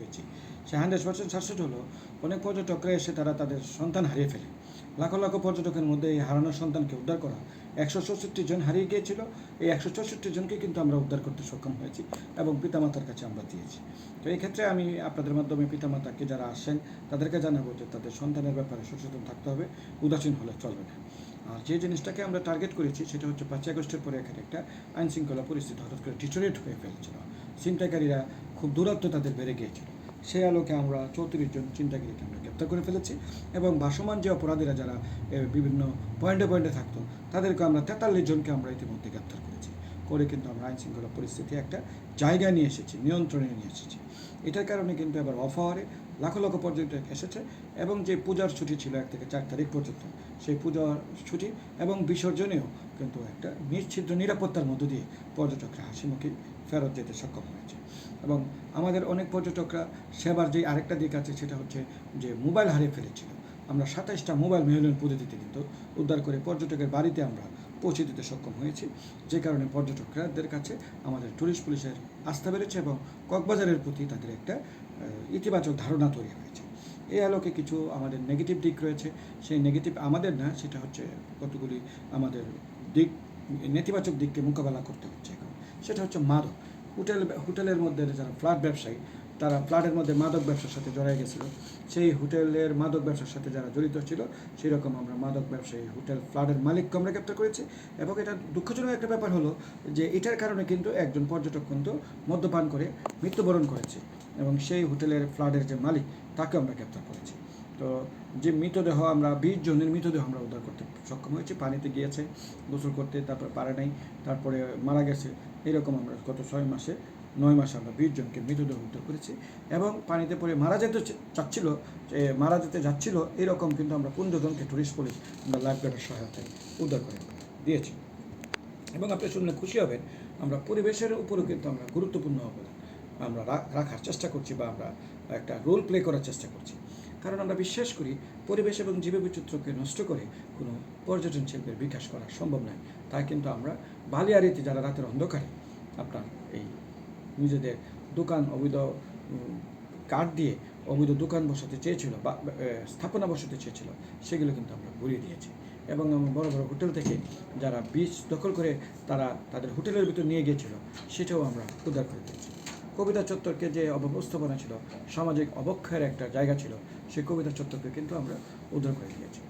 পেয়েছি সে hundred percent success হলো। অনেক পর্যটকরা এসে তারা তাদের সন্তান হারিয়ে ফেলে। লাখো লাখো পর্যটকের মধ্যে এই হারানোর সন্তানকে উদ্ধার করা। একশো চৌষট্টি জন হারিয়ে গিয়েছিল। এই একশো চৌষট্টি জনকে কিন্তু আমরা উদ্ধার করতে সক্ষম হয়েছি এবং পিতামাতার কাছে আমরা দিয়েছি। তো এই ক্ষেত্রে আমি আপনাদের মাধ্যমে পিতামাতাকে যারা আসেন, তাদেরকে জানাব যে তাদের সন্তানের ব্যাপারে সচেতন থাকতে হবে, উদাসীন হলে চলবে না। আর যে জিনিসটাকে আমরা টার্গেট করেছি, সেটা হচ্ছে পাঁচই আগস্টের পরে এখানে একটা আইন শৃঙ্খলা পরিস্থিতি হঠাৎ করে ডিটোরেট হয়ে ফেলছিল। ছিনতাইকারীরা খুব দূরত্ব তাদের বেড়ে গিয়েছিল। সেই আলোকে আমরা চৌত্রিশ জন চিন্তাকারীকে আমরা গ্রেপ্তার করে ফেলেছি এবং ভাসমান যে অপরাধীরা যারা বিভিন্ন পয়েন্টে পয়েন্টে থাকতো, তাদেরকে আমরা তেতাল্লিশ জনকে আমরা ইতিমধ্যে গ্রেপ্তার করেছি। করে কিন্তু আমরা আইন শৃঙ্খলা পরিস্থিতি একটা জায়গায় নিয়ে এসেছি, নিয়ন্ত্রণে নিয়ে এসেছি। এটার কারণে কিন্তু এবার অফ আওয়ারে লাখো লাখো পর্যটক এসেছে এবং যে পূজার ছুটি ছিল এক থেকে চার তারিখ পর্যন্ত, সেই পূজার ছুটি এবং বিসর্জনেও কিন্তু একটা নিশ্চিদ্র নিরাপত্তার মধ্য দিয়ে পর্যটকরা হাসিমুখী ফেরত যেতে সক্ষম হয়েছে। এবং আমাদের অনেক পর্যটকরা সেবার যে আরেকটা দিক আছে সেটা হচ্ছে যে মোবাইল হারিয়ে ফেলেছিল। আমরা সাতাইশটা মোবাইল মেহলন পদ্ধতিতে কিন্তু উদ্ধার করে পর্যটকের বাড়িতে আমরা পৌঁছে দিতে সক্ষম হয়েছি। যে কারণে পর্যটকরাদের কাছে আমাদের ট্যুরিস্ট পুলিশের আস্থা বেড়েছে এবং কক্সবাজারের প্রতি তাদের একটা ইতিবাচক ধারণা তৈরি হয়েছে। এই আলোকে কিছু আমাদের নেগেটিভ দিক রয়েছে। সেই নেগেটিভ আমাদের না, সেটা হচ্ছে কতগুলি আমাদের দিক, নেতিবাচক দিককে মোকাবেলা করতে হচ্ছে এখন। সেটা হচ্ছে মাদক। হোটেল, হোটেলের মধ্যে যারা ফ্ল্যাট ব্যবসায়ী, তারা ফ্ল্যাটের মধ্যে মাদক ব্যবসার সাথে জড়াই গেছিল। সেই হোটেলের মাদক ব্যবসার সাথে যারা জড়িত ছিল সেই রকম আমরা মাদক ব্যবসায়ী হোটেল ফ্ল্যাটের মালিককে আমরা গ্রেপ্তার করেছি। এবং এটা দুঃখজনক একটা ব্যাপার হলো যে এটার কারণে কিন্তু একজন পর্যটক কিন্তু মদ্যপান করে, মৃত্যুবরণ করেছে। এবং সেই হোটেলের ফ্ল্যাটের যে মালিক, তাকে আমরা গ্রেপ্তার করেছি। তো যে মৃতদেহ আমরা, বিশ জনের মৃতদেহ আমরা উদ্ধার করতে সক্ষম হয়েছি। পানিতে গিয়েছে, গোসল করতে, তারপরে পারে নাই, তারপরে মারা গেছে। এরকম আমরা গত ছয় মাসে, নয় মাসে আমরা বিশ জনকে মৃতদেহ উদ্ধার করেছি এবং পানিতে পড়ে মারা যেতে চাচ্ছিল যে মারা যেতে যাচ্ছিল, এরকম কিন্তু আমরা পনেরো টুরিস্ট পুলিশ আমরা লাইফ গার্ডের সহায়তায় উদ্ধার করে দিয়েছি। এবং আপনি শুনলে খুশি হবেন, আমরা পরিবেশের উপরেও কিন্তু আমরা গুরুত্বপূর্ণ অবদান আমরা রাখার চেষ্টা করছি বা আমরা একটা রোল প্লে করার চেষ্টা করছি। কারণ আমরা বিশ্বাস করি পরিবেশ এবং জীববৈচিত্র্যকে নষ্ট করে কোনো পর্যটন শিল্পের বিকাশ করা সম্ভব নয়। তাই কিন্তু আমরা বালিয়ারিতে যারা রাতের অন্ধকারে আপনার এই নিজেদের দোকান অবৈধ কাঠ দিয়ে অবৈধ দোকান বসাতে চেয়েছিল বা স্থাপনা বসাতে চেয়েছিল, সেগুলো কিন্তু আমরা ঘুরিয়ে দিয়েছি। এবং বড় বড় হোটেল থেকে যারা বীজ দখল করে তারা তাদের হোটেলের ভিতর নিয়ে গিয়েছিল, সেটাও আমরা উদ্ধার করে দিয়েছি। কবিতা চত্বরকে যে অব্যবস্থাপনা ছিল, সামাজিক অবক্ষয়ের একটা জায়গা ছিল, সেই কবিতা চত্বরকে কিন্তু আমরা উদ্ধার করে দিয়েছি।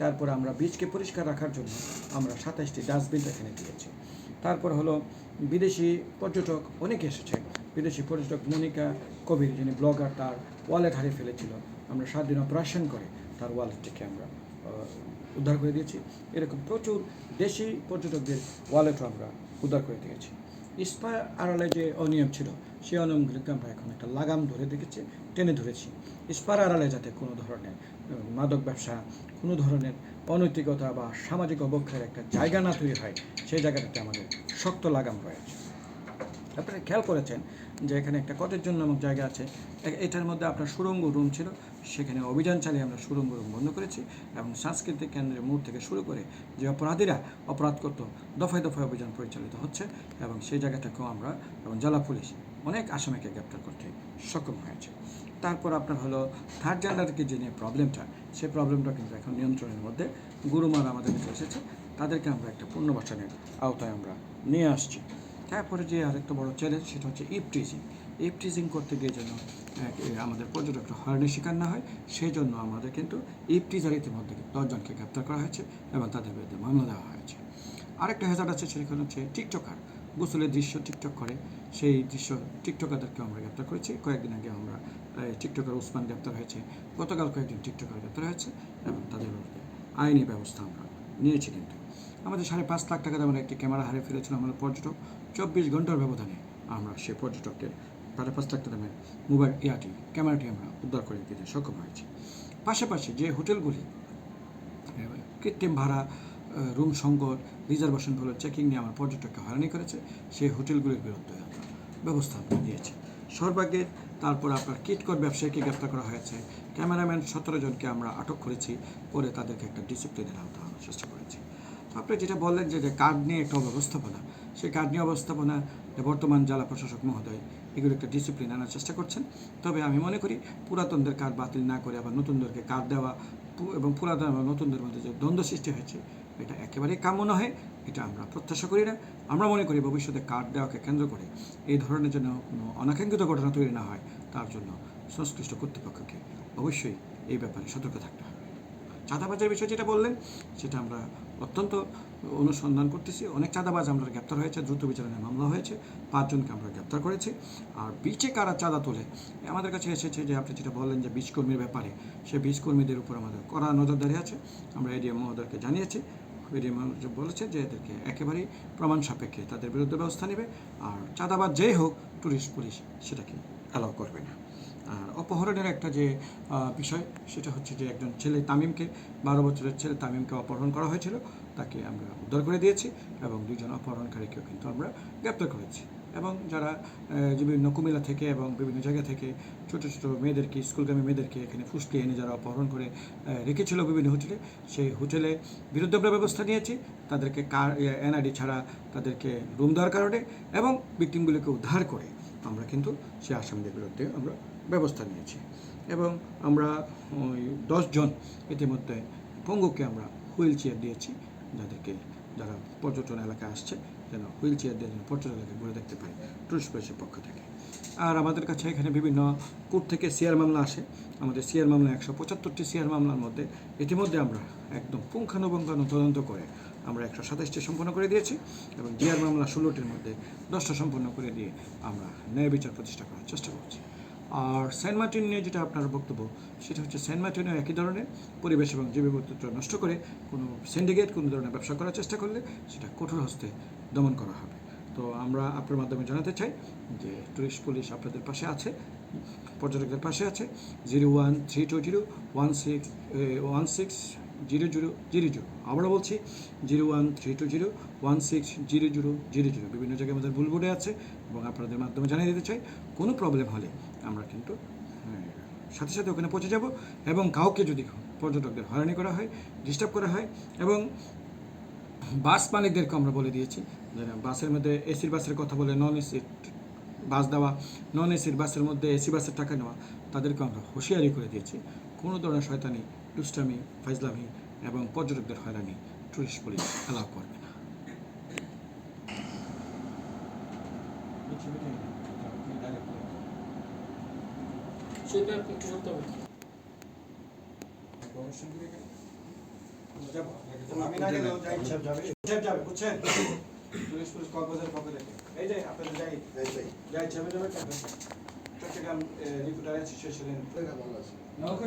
তারপর আমরা বীজকে পরিষ্কার রাখার জন্য আমরা সাতাশটি ডাস্টবিন এখানে দিয়েছি। তারপর হলো বিদেশি পর্যটক অনেকে এসেছে। বিদেশি পর্যটক মনিকা কবির, যিনি ব্লগার, তার ওয়ালেট হারিয়ে ফেলেছিল। আমরা সাত দিন অপারেশন করে তার ওয়ালেটটিকে আমরা উদ্ধার করে দিয়েছি। এরকম প্রচুর দেশি পর্যটকদের ওয়ালেটও আমরা উদ্ধার করে দিয়েছি। ইস্পা আড়ালে যে অনিয়ম ছিল সেই অনিয়মগুলিকে আমরা এখন একটা লাগাম ধরে দেখেছি, টেনে ধরেছি। স্পায়ার আড়ালে যাতে কোনো ধরনের মাদক ব্যবসা, কোনো ধরনের অনৈতিকতা বা সামাজিক অবক্ষয়ের একটা জায়গা না তৈরি হয় সেই জায়গাটাতে আমাদের শক্ত লাগাম রয়েছে। আপনারা খেয়াল করেছেন যে এখানে একটা কটের জন্য নামক জায়গা আছে। এটার মধ্যে আপনার সুরঙ্গ রুম ছিল। সেখানে অভিযান চালিয়ে আমরা সুরঙ্গ বন্ধ করেছি এবং সাংস্কৃতিক কেন্দ্রের মোড় থেকে শুরু করে যে অপরাধীরা অপরাধ করত, দফায় দফায় অভিযান পরিচালিত হচ্ছে এবং সেই জায়গাটাকেও আমরা এবং জেলা পুলিশ অনেক আসামিকে গ্রেপ্তার করতে সক্ষম হয়েছে। তারপর আপনার হলো থার্ড জেন্ডারকে যে নিয়ে প্রবলেমটা সেই প্রবলেমটা কিন্তু এখন নিয়ন্ত্রণের মধ্যে। গুরুমার আমাদের কাছে এসেছে, তাদেরকে আমরা একটা পুনর্বাসনের আওতায় আমরা নিয়ে আসছি। তারপরে যে আরেকটা বড় চ্যালেঞ্জ সেটা হচ্ছে ইপ ইপ করতে গিয়ে যেন আমাদের পর্যটকরা হয়রানির শিকার না হয় সেই জন্য আমাদের কিন্তু টিজার ইতিমধ্যে দশজনকে গ্রেপ্তার করা হয়েছে এবং তাদের বিরুদ্ধে মামলা দেওয়া হয়েছে। আরেকটা হেজার্ট আছে সেখানে হচ্ছে টিকটকার। গোসলের দৃশ্য টিকটক করে। সেই দৃশ্য টিকটকারদেরকে আমরা গ্রেপ্তার করেছি। কয়েকদিন আগে আমরা এই, টিকটকার উসমান গ্রেপ্তার হয়েছে। গতকাল কয়েকজন টিকটকার গ্রেপ্তার হয়েছে এবং তাদের বিরুদ্ধে আইনি ব্যবস্থা আমরা নিয়েছি কিন্তু। আমাদের সাড়ে পাঁচ লাখ টাকা দামের একটি ক্যামেরা হারিয়ে ফেলেছিল আমাদের পর্যটক। চব্বিশ ঘণ্টার ব্যবধানে আমরা সেই পর্যটককে পাঁচ লাখ টাকা দামের মোবাইল ইয়াটি ক্যামেরাটি আমরা উদ্ধার করে দিতে সক্ষম হয়েছি। পাশাপাশি যে হোটেলগুলি, কৃত্রিম ভাড়া রুম সংকট রিজার্ভেশন হলো চেকিং নিয়ে আমার পর্যটককে হয়রানি করেছে, সেই হোটেলগুলির বিরুদ্ধে আমরা ব্যবস্থা দিয়েছি। সর্বাগ্রে তারপর আপনার কিটকট ব্যবসায়ীকে গ্রেপ্তার করা হয়েছে। ক্যামেরাম্যান সতেরো জনকে আমরা আটক করেছি, পরে তাদেরকে একটা ডিসিপ্লিনের আওতা আনার চেষ্টা করেছি। তো আপনি যেটা বললেন যে কার্ড নিয়ে একটা ব্যবস্থাপনা সেই কার্ড নিয়ে অবস্থাপনা বর্তমান জেলা প্রশাসক মহোদয় এগুলো একটা ডিসিপ্লিন আনার চেষ্টা করছেন। তবে আমি মনে করি পুরাতনদের কার্ড বাতিল না করে আবার নতুনদেরকে কার্ড দেওয়া এবং পুরাতন এবং নতুনদের মধ্যে যে দ্বন্দ্ব সৃষ্টি হয়েছে, এটা একেবারেই কাম্য নহে এটা আমরা প্রত্যাশা করি না। আমরা মনে করি ভবিষ্যতে কার্ড দেওয়াকে কেন্দ্র করে এই ধরনের যেন কোনো অনাকাঙ্ক্ষিত ঘটনা তৈরি না হয়, তার জন্য সংশ্লিষ্ট কর্তৃপক্ষকে অবশ্যই এই ব্যাপারে সতর্ক থাকতে হবে। চাঁদাবাজের বিষয় যেটা বললেন, সেটা আমরা অত্যন্ত অনুসন্ধান করতেছি। অনেক চাঁদাবাজ আমরা গ্রেপ্তার হয়েছে, দ্রুত বিচারণে মামলা হয়েছে। পাঁচজনকে আমরা গ্রেপ্তার করেছি। আর বিচে কারা চাঁদা তোলে? আমাদের কাছে এসেছে যে আপনি যেটা বললেন যে বীজকর্মীর ব্যাপারে সেই বীজকর্মীদের উপর আমাদের কড়া নজরদারি আছে। আমরা এডিএম মহোদয়কে জানিয়েছি। এডিএম মহোদয় বলেছে যে এদেরকে একেবারেই প্রমাণ সাপেক্ষে তাদের বিরুদ্ধে ব্যবস্থা নেবে। আর চাঁদাবাজ যেই হোক টুরিস্ট পুলিশ সেটাকে অ্যালাউ করবে না। অপহরণের একটা যে বিষয়, সেটা হচ্ছে যে একজন ছেলে তামিমকে, বারো বছরের ছেলে তামিমকে অপহরণ করা হয়েছিল। তাকে আমরা উদ্ধার করে দিয়েছি এবং দুজন অপহরণকারীকেও কিন্তু আমরা গ্রেপ্তার করেছি। এবং যারা বিভিন্ন কুমিল্লা থেকে এবং বিভিন্ন জায়গা থেকে ছোটো ছোটো মেয়েদেরকে, স্কুলগামী মেয়েদেরকে এখানে ফুসকে এনে যারা অপহরণ করে রেখেছিল বিভিন্ন হোটেলে, সেই হোটেলে বিরুদ্ধে আমরা ব্যবস্থা নিয়েছি। তাদেরকে কার এনআইডি ছাড়া তাদেরকে রুম দেওয়ার কারণে এবং ভিক্টিমগুলিকে উদ্ধার করে আমরা কিন্তু সেই আসামিদের বিরুদ্ধে আমরা ব্যবস্থা নিয়েছি। এবং আমরা ওই দশজন ইতিমধ্যে পঙ্গুকে আমরা হুইল চেয়ার দিয়েছি, যাদেরকে যারা পর্যটন এলাকায় আসছে, যেন হুইল চেয়ার দিয়ে যেন পর্যটন এলাকায় ঘুরে দেখতে পারে টুরিস্ট প্লেসের পক্ষ থেকে। আর আমাদের কাছে এখানে বিভিন্ন কোর্ট থেকে সিআর মামলা আসে। আমাদের সিআর মামলা একশো পঁচাত্তরটি সিআর মামলার মধ্যে ইতিমধ্যে আমরা একদম পুঙ্খানুপুঙ্খানু তদন্ত করে আমরা একশো সাতাশটি সম্পন্ন করে দিয়েছি এবং জিআর মামলা ষোলোটির মধ্যে দশটা সম্পন্ন করে দিয়ে আমরা ন্যায় বিচার প্রতিষ্ঠা করার চেষ্টা করছি। আর সেন্ট মার্টিন নিয়ে যেটা আপনার বক্তব্য, সেটা হচ্ছে সেন্ট মার্টিনও একই ধরনের পরিবেশ এবং জীববৈচিত্র্য নষ্ট করে কোনো সিন্ডিকেট কোনো ধরনের ব্যবসা করার চেষ্টা করলে সেটা কঠোর হস্তে দমন করা হবে। তো আমরা আপনার মাধ্যমে জানাতে চাই যে টুরিস্ট পুলিশ আপনাদের পাশে আছে, পর্যটকদের পাশে আছে, zero one three two zero one six one six zero zero zero zero. আবারও বলছি, zero one three two zero one six zero zero zero zero. বিভিন্ন জায়গায় আমাদের ভুল বোর্ডে আছে এবং আপনাদের মাধ্যমে জানিয়ে দিতে চাই, কোনো প্রবলেম হলে আমরা কিন্তু হ্যাঁ, সাথে সাথে ওখানে পৌঁছে যাব এবং কাউকে যদি পর্যটকদের হয়রানি করা হয় ডিস্টার্ব করা হয় এবং বাস মালিকদেরকে আমরা বলে দিয়েছি যে বাসের মধ্যে এসির বাসের কথা বলে নন এসির বাস দেওয়া নন এসির বাসের মধ্যে এসি বাসের টাকা নেওয়া তাদেরকে আমরা হুঁশিয়ারি করে দিয়েছি। কোনো ধরনের শয়তানি দুষ্টামি ফাইজলামি এবং পর্যটকদের হয়রানি টুরিস্ট পুলিশ অ্যালাউ করবে না সেটা একটু সত্য হবে আমি না গেলেও যাই সাহেব যাবে সাহেব যাবে বুঝছেন পুলিশ পুলিশ কক্সবাজার পক্ষ থেকে এই যে আপনাদের যাই যাই সাহেব যাবে চট্টগ্রাম রিপোর্টার অ্যাসোসিয়েশনের নৌকা